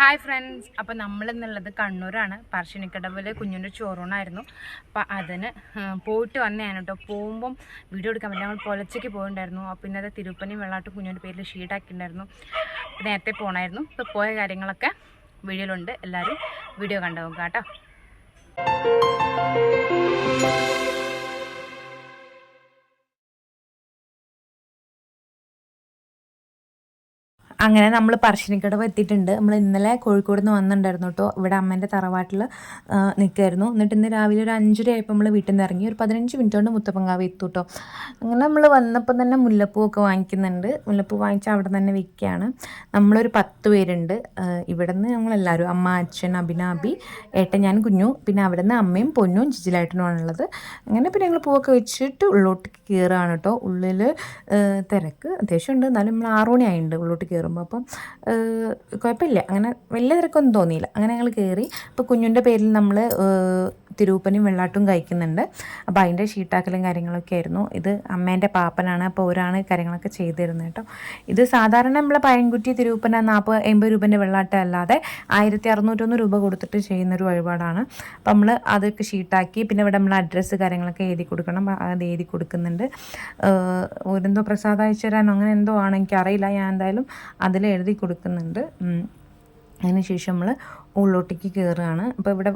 Hi friends അപ്പോൾ നമ്മളെന്നുള്ളത് കണ്ണൂരാണ്. പറശ്ശിനിക്കടവിൽ കുഞ്ഞിന്റെ ചോറൂണായിരുന്നു അപ്പോൾ അതിന് പോയിട്ട് വന്നതാണ് കേട്ടോ. പോകുമ്പം വീഡിയോ എടുക്കാൻ പറ്റില്ല ഞങ്ങൾ പൊലച്ചയ്ക്ക് പോയിട്ടുണ്ടായിരുന്നു പിന്നെ അത് തിരുപ്പനി വെള്ളാട്ട് കുഞ്ഞിന്റെ പേരിൽ ഷീഡാക്കിയിട്ടുണ്ടായിരുന്നു നേരത്തെ പോകണമായിരുന്നു ഇപ്പോൾ പോയ കാര്യങ്ങളൊക്കെ വീഡിയോയിലുണ്ട്. എല്ലാവരും വീഡിയോ കണ്ടു നോക്കാം കേട്ടോ. അങ്ങനെ നമ്മൾ പറശ്ശിനിക്കടവ് എത്തിയിട്ടുണ്ട്. നമ്മൾ ഇന്നലെ കോഴിക്കോട് നിന്ന് വന്നിട്ടുണ്ടായിരുന്നു കേട്ടോ. ഇവിടെ അമ്മേന്റെ തറവാട്ടിൽ നിൽക്കുമായിരുന്നു എന്നിട്ട് ഇന്ന് രാവിലെ ഒരു അഞ്ചര ആയപ്പോൾ നമ്മൾ വീട്ടിൽ നിന്ന് ഇറങ്ങി. ഒരു പതിനഞ്ച് മിനിറ്റ് കൊണ്ട് മുത്തപ്പങ്കാവ് എത്തു കേട്ടോ. അങ്ങനെ നമ്മൾ വന്നപ്പോൾ തന്നെ മുല്ലപ്പൂ ഒക്കെ വാങ്ങിക്കുന്നുണ്ട്. മുല്ലപ്പൂ വാങ്ങിച്ച് അവിടെ തന്നെ വിൽക്കുകയാണ്. നമ്മളൊരു പത്ത് പേരുണ്ട്. ഇവിടെ നിന്ന് ഞങ്ങളെല്ലാവരും അമ്മ അച്ഛൻ അഭിനാബി ഏട്ടൻ ഞാൻ കുഞ്ഞു. പിന്നെ അവിടെ നിന്ന് അമ്മയും പൊന്നും ജിജിലായിട്ടനുമാണുള്ളത് അങ്ങനെ പിന്നെ ഞങ്ങൾ പൂവൊക്കെ വെച്ചിട്ട് ഉള്ളോട്ട് കയറുകയാണ് കേട്ടോ. ഉള്ളിൽ തിരക്ക് അത്യാവശ്യം ഉണ്ട് എന്നാലും നമ്മൾ ആറു മണി ഉള്ളോട്ട് ഉള്ളോട്ട് കയറുമ്പോൾ അപ്പം കുഴപ്പമില്ല. അങ്ങനെ വലിയ തിരക്കൊന്നും തോന്നിയില്ല. അങ്ങനെ ഞങ്ങൾ കയറി. അപ്പോൾ കുഞ്ഞുന്റെ പേരിൽ നമ്മൾ തിരുവപ്പനും വെള്ളാട്ടും കഴിക്കുന്നുണ്ട്. അപ്പോൾ അതിന്റെ ഷീട്ടാക്കലും കാര്യങ്ങളൊക്കെ ആയിരുന്നു. ഇത് അമ്മേന്റെ പാപ്പനാണ്. അപ്പോൾ ഒരാണ് കാര്യങ്ങളൊക്കെ ചെയ്തു തരുന്നത് കേട്ടോ. ഇത് സാധാരണ നമ്മളെ പഴൻകുറ്റി തിരുവപ്പന നാൽപ്പത് എൺപത് രൂപേന്റെ വെള്ളാട്ടം അല്ലാതെ ആയിരത്തി അറുന്നൂറ്റൊന്ന് രൂപ കൊടുത്തിട്ട് ചെയ്യുന്നൊരു വഴിപാടാണ്. അപ്പോൾ നമ്മൾ അതൊക്കെ ഷീട്ടാക്കി പിന്നെ ഇവിടെ നമ്മൾ അഡ്രസ്സ് കാര്യങ്ങളൊക്കെ എഴുതി കൊടുക്കണം. അത് എഴുതി കൊടുക്കുന്നുണ്ട്. ഓരെന്തോ പ്രസാദം അയച്ചു തരാനോ അങ്ങനെ എന്തോ ആണ് എനിക്കറിയില്ല ഞാൻ എന്തായാലും അതിൽ എഴുതി കൊടുക്കുന്നുണ്ട്. അതിനുശേഷം നമ്മൾ ഉള്ളോട്ടേക്ക് കയറുകയാണ് അപ്പോൾ ഇവിടെ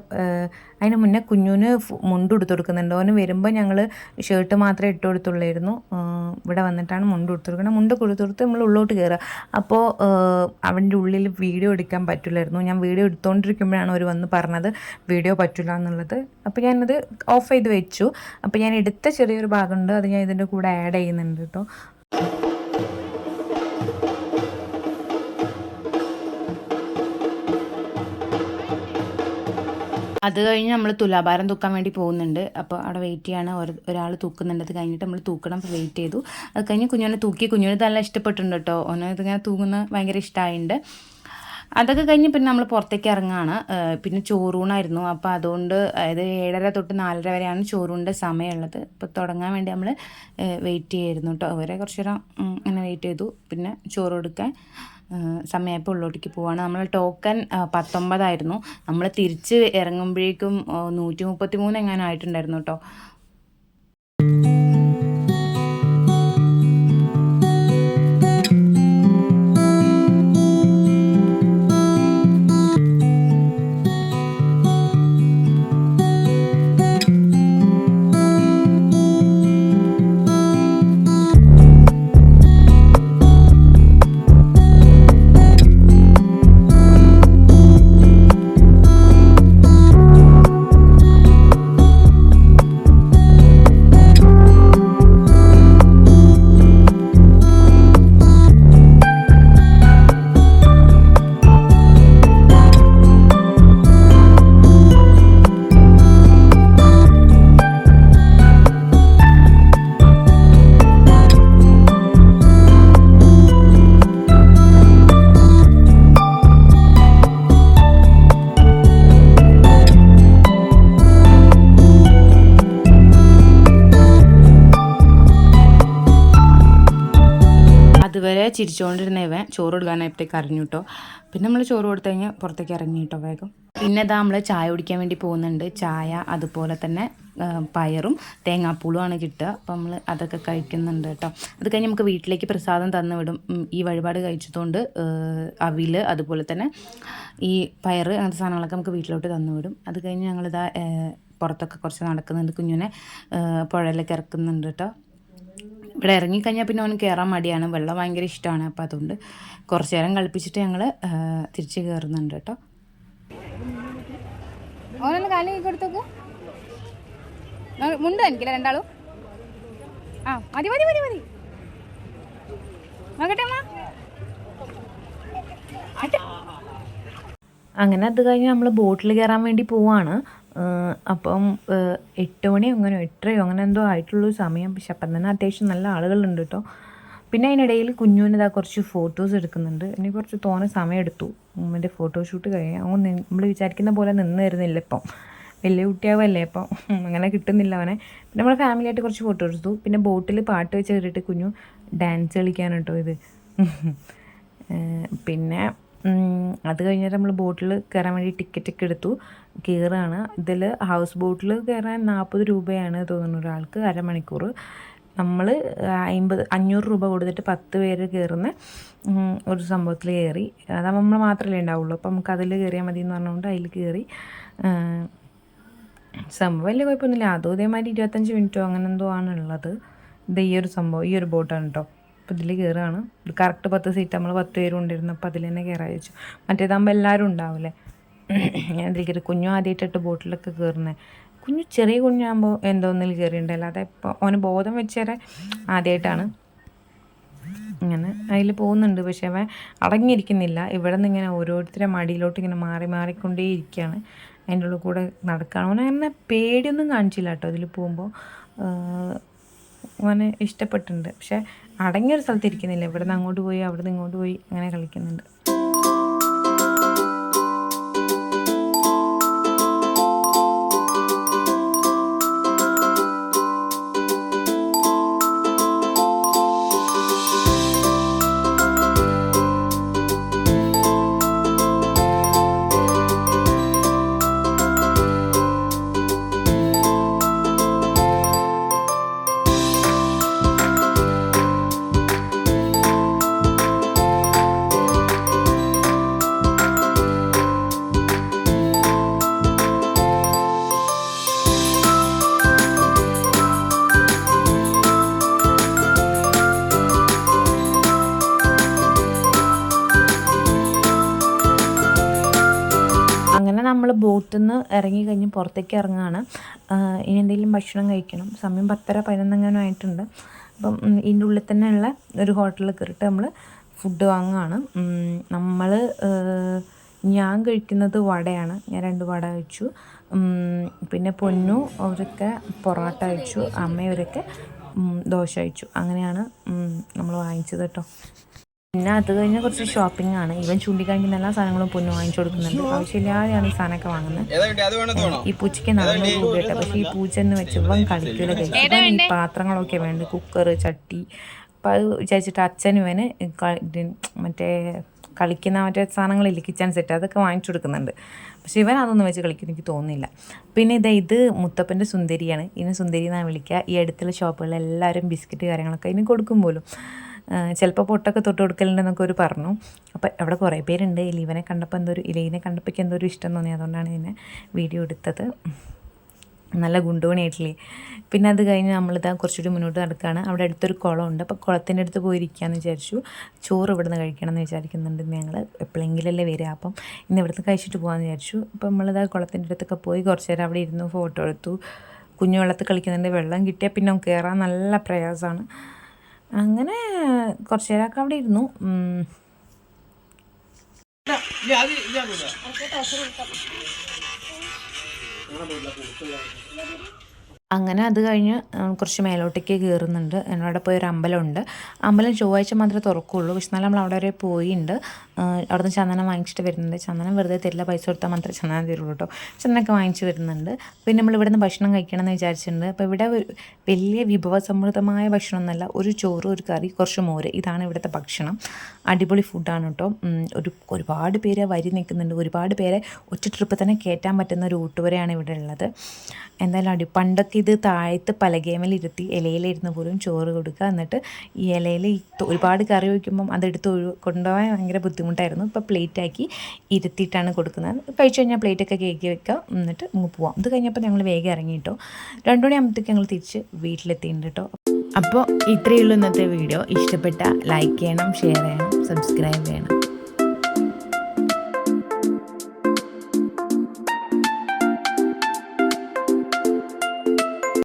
അതിന് മുന്നേ കുഞ്ഞുന് മുണ്ട് എടുത്ത് കൊടുക്കുന്നുണ്ട്. ഓന് വരുമ്പോൾ ഞങ്ങൾ ഷർട്ട് മാത്രമേ ഇട്ട് കൊടുത്തുള്ളായിരുന്നു. ഇവിടെ വന്നിട്ടാണ് മുണ്ട് എടുത്ത് കൊടുക്കുന്നത് മുണ്ട് കൊടുത്ത് കൊടുത്ത് നമ്മൾ ഉള്ളോട്ട് കയറുക അപ്പോൾ അവന്റെ ഉള്ളിൽ വീഡിയോ എടുക്കാൻ പറ്റില്ലായിരുന്നു. ഞാൻ വീഡിയോ എടുത്തുകൊണ്ടിരിക്കുമ്പോഴാണ് അവർ വന്ന് പറഞ്ഞത് വീഡിയോ പറ്റില്ല എന്നുള്ളത്. അപ്പോൾ ഞാനത് ഓഫ് ചെയ്ത് വെച്ചു. അപ്പോൾ ഞാൻ എടുത്ത ചെറിയൊരു ഭാഗമുണ്ട്. അത് ഞാൻ ഇതിന്റെ കൂടെ ആഡ് ചെയ്യുന്നുണ്ട് കേട്ടോ. അത് കഴിഞ്ഞ് നമ്മൾ തുലാഭാരം തൂക്കാൻ വേണ്ടി പോകുന്നുണ്ട്. അപ്പോൾ അവിടെ വെയിറ്റ് ചെയ്യാണ്. ഒരാൾ തൂക്കുന്നുണ്ട്. അത് കഴിഞ്ഞിട്ട് നമ്മൾ തൂക്കണം. അപ്പോൾ വെയിറ്റ് ചെയ്തു. അത് കഴിഞ്ഞ് കുഞ്ഞോനെ തൂക്കി. കുഞ്ഞോന് നല്ല ഇഷ്ടപ്പെട്ടിട്ടുണ്ട് കേട്ടോ ഓനെ ഇതിങ്ങനെ തൂങ്ങുന്ന ഭയങ്കര ഇഷ്ടമായിട്ടുണ്ട് അതൊക്കെ കഴിഞ്ഞ് പിന്നെ നമ്മൾ പുറത്തേക്ക് ഇറങ്ങുകയാണ് ഏഹ് പിന്നെ ചോറൂണായിരുന്നു. അപ്പോൾ അതുകൊണ്ട് അതായത് ഏഴര തൊട്ട് നാലര വരെയാണ് ചോറൂണിന്റെ സമയമുള്ളത്. അപ്പോൾ തുടങ്ങാൻ വേണ്ടി നമ്മൾ വെയിറ്റ് ചെയ്യായിരുന്നു കേട്ടോ അവരെ കുറച്ചു നേരം അങ്ങനെ വെയിറ്റ് ചെയ്തു. പിന്നെ ചോറ് കൊടുക്കാൻ. സമയമായപ്പോൾ ഉള്ളോട്ടേക്ക് പോവാണ്. നമ്മൾ ടോക്കൺ പത്തൊമ്പതായിരുന്നു. നമ്മൾ തിരിച്ച് ഇറങ്ങുമ്പോഴേക്കും നൂറ്റി മുപ്പത്തി മൂന്ന് എങ്ങാനും ആയിട്ടുണ്ടായിരുന്നു കേട്ടോ ചിരിച്ചുകൊണ്ടിരുന്ന ഇവൻ ചോറ് കൊടുക്കാനായപ്പോഴത്തേക്ക് അറിഞ്ഞു കേട്ടോ. പിന്നെ നമ്മൾ ചോറ് കൊടുത്തു കഴിഞ്ഞാൽ പുറത്തേക്ക് ഇറങ്ങി കേട്ടോ വേഗം. പിന്നെ ഇതാ നമ്മൾ ചായ കുടിക്കാൻ വേണ്ടി പോകുന്നുണ്ട്. ചായ അതുപോലെ തന്നെ പയറും തേങ്ങാപ്പൂളുമാണ് കിട്ടുക. അപ്പം നമ്മൾ അതൊക്കെ കഴിക്കുന്നുണ്ട് കേട്ടോ. അത് കഴിഞ്ഞ് നമുക്ക് വീട്ടിലേക്ക് പ്രസാദം തന്നു വിടും. ഈ വഴിപാട് കഴിച്ചതുകൊണ്ട് അവിൽ അതുപോലെ തന്നെ ഈ പയർ അങ്ങനത്തെ സാധനങ്ങളൊക്കെ നമുക്ക് വീട്ടിലോട്ട് തന്നു വിടും. അത് കഴിഞ്ഞ് ഞങ്ങളിതാ പുറത്തൊക്കെ കുറച്ച് നടക്കുന്നുണ്ട് കുഞ്ഞിനെ പുഴയിലേക്ക് ഇറക്കുന്നുണ്ട് കേട്ടോ. ഇവിടെ ഇറങ്ങിക്കഴിഞ്ഞാൽ പിന്നെ അവന് കയറാൻ മടിയാണ്. വെള്ളം ഭയങ്കര ഇഷ്ടമാണ് അപ്പോൾ അതുകൊണ്ട് കുറച്ച് നേരം കളിപ്പിച്ചിട്ട് ഞങ്ങൾ തിരിച്ച് കയറുന്നുണ്ട് കേട്ടോ. ഓനൊന്ന് കാലി കൊടുത്തോക്കൂ. മുണ്ട് എനിക്കില്ല രണ്ടാളും? ആ മതി മതി മതി മതി. നോക്കട്ടെ അമ്മ. അങ്ങനെ അത് കഴിഞ്ഞ് നമ്മൾ ബോട്ടിൽ കയറാൻ വേണ്ടി പോവാണ്. അപ്പം എട്ട് മണി അങ്ങനെ എട്ടരയോ അങ്ങനെ എന്തോ ആയിട്ടുള്ളൂ സമയം. പക്ഷെ അപ്പം തന്നെ അത്യാവശ്യം നല്ല ആളുകളുണ്ട് കേട്ടോ. പിന്നെ അതിനിടയിൽ കുഞ്ഞുവിനിതാ കുറച്ച് ഫോട്ടോസ് എടുക്കുന്നുണ്ട്. എനിക്ക് കുറച്ച് തോനെ സമയം എടുത്തു. എന്റെ ഫോട്ടോഷൂട്ട് കഴിയാൻ അവൻ നമ്മൾ വിചാരിക്കുന്ന പോലെ നിന്ന് തരുന്നില്ല ഇപ്പം. വലിയ കുട്ടിയാവല്ലേ അപ്പം അങ്ങനെ കിട്ടുന്നില്ല അവനെ. പിന്നെ നമ്മൾ ഫാമിലിയായിട്ട് കുറച്ച് ഫോട്ടോ എടുത്തു. പിന്നെ ബോട്ടിൽ പാട്ട് വെച്ച് കയറിയിട്ട് കുഞ്ഞു ഡാൻസ് കളിക്കാൻ കേട്ടോ ഇത് പിന്നെ അത് കഴിഞ്ഞിട്ട് നമ്മൾ ബോട്ടിൽ കയറാൻ വേണ്ടി ടിക്കറ്റ് ഒക്കെ എടുത്തു. കയറുകയാണ് ഇതിൽ ഹൗസ് ബോട്ടിൽ കയറാൻ നാൽപ്പത് രൂപയാണ് തോന്നുന്നു ഒരാൾക്ക് അരമണിക്കൂർ നമ്മൾ അമ്പത് അഞ്ഞൂറ് രൂപ കൊടുത്തിട്ട് പത്ത് പേര് കയറുന്ന ഒരു സംഭവത്തിൽ കയറി അത് നമ്മൾ മാത്രമല്ലേ ഉണ്ടാവുള്ളൂ. അപ്പം നമുക്ക് അതിൽ കയറിയാൽ മതി എന്ന് പറഞ്ഞുകൊണ്ട് അതിൽ കയറി സംഭവം വലിയ കുഴപ്പമൊന്നുമില്ല. അതും ഇതേമാതിരി ഇരുപത്തഞ്ച് മിനിറ്റോ അങ്ങനെ എന്തോ ആണ് ഉള്ളത് ഇത് ഈ ഒരു സംഭവം ഈ ഒരു ബോട്ടാണ് കേട്ടോ അപ്പോൾ ഇതിൽ കയറുകയാണ് ഒരു കറക്റ്റ് പത്ത് സീറ്റ് നമ്മൾ പത്ത് പേര് ഉണ്ടായിരുന്നു അപ്പോൾ അതിൽ തന്നെ കയറാൻ വെച്ചു മറ്റേതാകുമ്പോൾ എല്ലാവരും ഉണ്ടാവില്ലേ ഞാൻ ഇതിൽ കയറി കുഞ്ഞു ആദ്യമായിട്ടിട്ട് ബോട്ടിലൊക്കെ കയറുന്നത് കുഞ്ഞു ചെറിയ കുഞ്ഞാകുമ്പോൾ എന്തോ ഒന്നിൽ കയറിയിട്ടുണ്ട് അല്ലാതെ ഇപ്പോൾ അവന് ബോധം വെച്ചേരെ ആദ്യമായിട്ടാണ് ഇങ്ങനെ അതിൽ പോകുന്നുണ്ട്. പക്ഷേ അവൻ അടങ്ങിയിരിക്കുന്നില്ല. ഇവിടെ നിന്ന് ഇങ്ങനെ ഓരോരുത്തരെ മടിയിലോട്ട് ഇങ്ങനെ മാറി മാറിക്കൊണ്ടേ ഇരിക്കുകയാണ്. അതിന്റെ ഉള്ളിൽ കൂടെ നടക്കുകയാണ്. അവനെ അങ്ങനെ പേടിയൊന്നും കാണിച്ചില്ല കേട്ടോ. അതിൽ പോകുമ്പോൾ അവന് ഇഷ്ടപ്പെട്ടിട്ടുണ്ട്. പക്ഷെ അടങ്ങിയൊരു സ്ഥലത്ത് ഇരിക്കുന്നില്ല. ഇവിടുന്ന് അങ്ങോട്ട് പോയി അവിടുന്ന് ഇങ്ങോട്ട് പോയി അങ്ങനെ കളിക്കുന്നുണ്ട്. അങ്ങനെ നമ്മൾ ബോട്ടിൽ നിന്ന് ഇറങ്ങി കഴിഞ്ഞ് പുറത്തേക്ക് ഇറങ്ങുകയാണ് ഇനി എന്തെങ്കിലും ഭക്ഷണം കഴിക്കണം. സമയം പത്തര പതിനൊന്നെങ്ങാനും ആയിട്ടുണ്ട്. അപ്പം ഇതിന്റെ ഉള്ളിൽ തന്നെയുള്ള ഒരു ഹോട്ടലിൽ കയറിയിട്ട് നമ്മൾ ഫുഡ് വാങ്ങുകയാണ് നമ്മൾ ഞാൻ കഴിക്കുന്നത് വടയാണ്. ഞാൻ രണ്ട് വട കഴിച്ചു. പിന്നെ പൊന്നു അവരൊക്കെ പൊറോട്ട കഴിച്ചു. അമ്മയവരൊക്കെ ദോശ കഴിച്ചു. അങ്ങനെയാണ് നമ്മൾ വാങ്ങിച്ചത് കേട്ടോ. പിന്നെ അത് കഴിഞ്ഞ കുറച്ച് ഷോപ്പിംഗ് ആണ്. ഇവൻ ചൂണ്ടിക്കാണിക്കുന്ന എല്ലാ സാധനങ്ങളും പൊന്നു വാങ്ങിച്ചു കൊടുക്കുന്നുണ്ട്. ആവശ്യമില്ലാതെയാണ് ഈ സാധനമൊക്കെ വാങ്ങുന്നത്. ഈ പൂച്ചയ്ക്ക് നാനൂറ് രൂപ കേട്ടോ പക്ഷേ ഈ പൂച്ച എന്ന് വെച്ച് ഇവൻ കളിക്കൂല കഴിക്കും ഈ പാത്രങ്ങളൊക്കെ വേണ്ട? കുക്കർ ചട്ടി. അപ്പം അത് വിചാരിച്ചിട്ട് അച്ഛനും ഇവന് മറ്റേ കളിക്കുന്ന മറ്റേ സാധനങ്ങളില്ലേ? കിച്ചൺ സെറ്റ് അതൊക്കെ വാങ്ങിച്ചു കൊടുക്കുന്നുണ്ട്. പക്ഷെ ഇവൻ അതൊന്നും വെച്ച് കളിക്കുന്ന എനിക്ക് തോന്നുന്നില്ല. പിന്നെ ഇത് ഇത് മുത്തപ്പന്റെ സുന്ദരിയാണ്. ഇതിനെ സുന്ദരി എന്നാണ് വിളിക്കുക. ഈ അടുത്തുള്ള ഷോപ്പുകളിൽ എല്ലാവരും ബിസ്ക്കറ്റ് കാര്യങ്ങളൊക്കെ ഇതിന് കൊടുക്കും പോലും. ചിലപ്പോൾ പൊട്ടൊക്കെ തൊട്ട് കൊടുക്കലുണ്ടെന്നൊക്കെ ഒരു പറഞ്ഞു. അപ്പോൾ അവിടെ കുറേ പേരുണ്ട്. ഇലീവനെ കണ്ടപ്പോൾ എന്തോ ഒരു ഇലീനെ കണ്ടപ്പോൾ എന്തോ ഒരു ഇഷ്ടം തോന്നി. അതുകൊണ്ടാണ് ഇതിനെ വീഡിയോ എടുത്തത്. നല്ല ഗുണ്ടുപണിയായിട്ടില്ലേ? പിന്നെ അത് കഴിഞ്ഞ് നമ്മളിതാ കുറച്ചുകൂടി മുന്നോട്ട് നടക്കുകയാണ് അവിടെ അടുത്തൊരു കുളമുണ്ട്. അപ്പോൾ കുളത്തിന്റെ അടുത്ത് പോയിരിക്കാമെന്ന് വിചാരിച്ചു. ചോറ് ഇവിടെ നിന്ന് കഴിക്കണം എന്ന് വിചാരിക്കുന്നുണ്ട് ഞങ്ങൾ എപ്പോഴെങ്കിലല്ലേ വരിക. അപ്പം ഇന്ന് ഇവിടുന്ന് കഴിച്ചിട്ട് പോകാമെന്ന് വിചാരിച്ചു. അപ്പോൾ നമ്മളിതാ കുളത്തിന്റെ അടുത്തൊക്കെ പോയി കുറച്ച് നേരം അവിടെ ഇരുന്ന് ഫോട്ടോ എടുത്തു. കുഞ്ഞു വെള്ളത്തിൽ കളിക്കുന്നുണ്ട് വെള്ളം കിട്ടിയാൽ പിന്നെ കയറാൻ നല്ല പ്രയാസമാണ്. അങ്ങനെ കുറച്ച് നേരമൊക്കെ അവിടെ ഇരുന്നു ഉം. അങ്ങനെ അത് കഴിഞ്ഞ് കുറച്ച് മേലോട്ടേക്ക് കയറുന്നുണ്ട് എന്നോട് പോയി ഒരു അമ്പലമുണ്ട്. അമ്പലം ചൊവ്വാഴ്ച മാത്രമേ തുറക്കുള്ളൂ. പക്ഷെ എന്നാലും നമ്മൾ അവിടെ വരെ പോയിട്ടുണ്ട് ആ, അവിടുന്ന് ചന്ദനം വാങ്ങിച്ചിട്ട് വരുന്നുണ്ട്. ചന്ദനം വെറുതെ തരില്ല. പൈസ കൊടുത്താൽ മാത്രമേ ചന്ദനം തരുള്ളൂ കേട്ടോ. ചന്ദനമൊക്കെ വാങ്ങിച്ച് വരുന്നുണ്ട്. പിന്നെ നമ്മൾ ഇവിടെ നിന്ന് ഭക്ഷണം കഴിക്കണം എന്ന് വിചാരിച്ചിട്ടുണ്ട്. അപ്പോൾ ഇവിടെ ഒരു വലിയ വിഭവസമൃദ്ധമായ ഭക്ഷണമൊന്നുമല്ല. ഒരു ചോറ് ഒരു കറി കുറച്ച് മോര്. ഇതാണ് ഇവിടുത്തെ ഭക്ഷണം. അടിപൊളി ഫുഡാണ് കേട്ടോ. ഒരു ഒരുപാട് പേര് വരി നിൽക്കുന്നുണ്ട്. ഒരുപാട് പേരെ ഒറ്റ ട്രിപ്പ് തന്നെ കയറ്റാൻ പറ്റുന്ന ഒരു ഊട്ടുവരെയാണ് ഇവിടെ ഉള്ളത്. എന്തായാലും അടി പണ്ടൊക്കെ ഇത് താഴത്ത് പലകേമലിരുത്തി ഇലയിലിരുന്ന് പോലും ചോറ് കൊടുക്കുക. എന്നിട്ട് ഈ ഇലയിൽ ഒരുപാട് കറി വയ്ക്കുമ്പം അതെടുത്ത് കൊണ്ടുപോകാൻ ഭയങ്കര ബുദ്ധിമുട്ടായിരുന്നു. ഇപ്പോൾ പ്ലേറ്റാക്കി ഇരുത്തിയിട്ടാണ് കൊടുക്കുന്നത്. കഴിച്ചു കഴിഞ്ഞാൽ പ്ലേറ്റൊക്കെ കേക്കി വെക്കുക എന്നിട്ട് അങ്ങ് പോവാം. ഇത് കഴിഞ്ഞപ്പോൾ ഞങ്ങൾ വേഗം ഇറങ്ങി കേട്ടോ രണ്ടു മണിയാകുമ്പോഴത്തേക്ക് ഞങ്ങൾ തിരിച്ച് വീട്ടിലെത്തിയിട്ടുണ്ട് കേട്ടോ അപ്പോൾ ഇത്രയേ ഉള്ളൂ ഇന്നത്തെ വീഡിയോ. ഇഷ്ടപ്പെട്ട ലൈക്ക് ചെയ്യണം ഷെയർ ചെയ്യണം സബ്സ്ക്രൈബ് ചെയ്യണം.